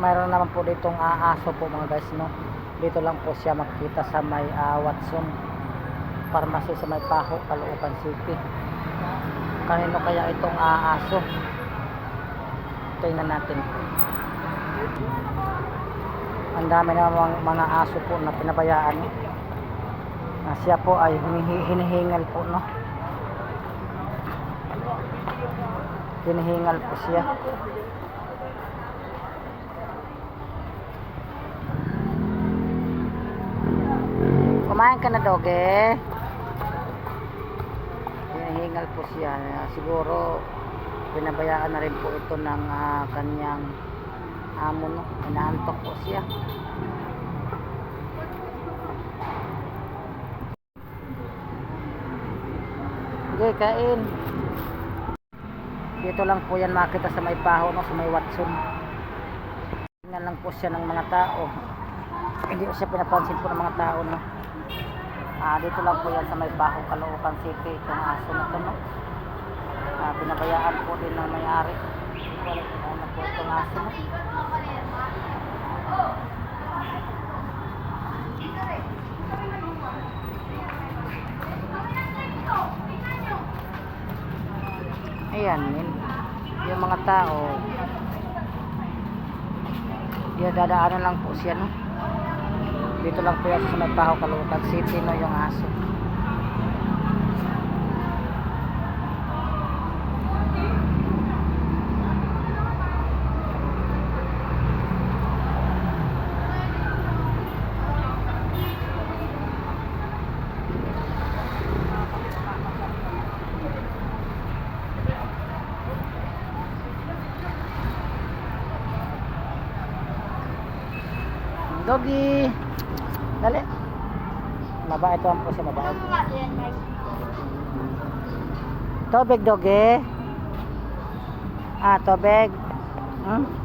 mayroon naman po ditong aaso po mga guys no? Dito lang po siya makita sa may ah, Watson pharmacy sa may Paho, Caloocan City. Kanino kaya itong aaso tingnan natin. Ang dami na mga, mga aso po na pinabayaan. Na siya po ay hinihi- hinihingal po no? Hinihingal po siya kumain ka na doge hinihingal po siya siguro pinabayaan na rin po ito ng ah, kanyang amo no inaantok po siya Okay, kain. Dito lang po yan makita sa may paho, no, sa may Watson. Tingnan lang po siya ng mga tao. Hindi siya pinapansin po ng mga tao, no. Ah, dito lang po yan sa may baho, Caloocan City, itong aso na to, no. Ah, pinabayaan po din ng may-ari. Ano na po itong aso, no. Ayan, yun. yung mga tao, yung dadaanan lang po siya, no? Dito lang po yan sa may Paho, Caloocan City, no, yung aso. Doggy! Dali! Mabait ito ang po siya, mabait. Tobig, doggy. Ah, tobig. Hmm?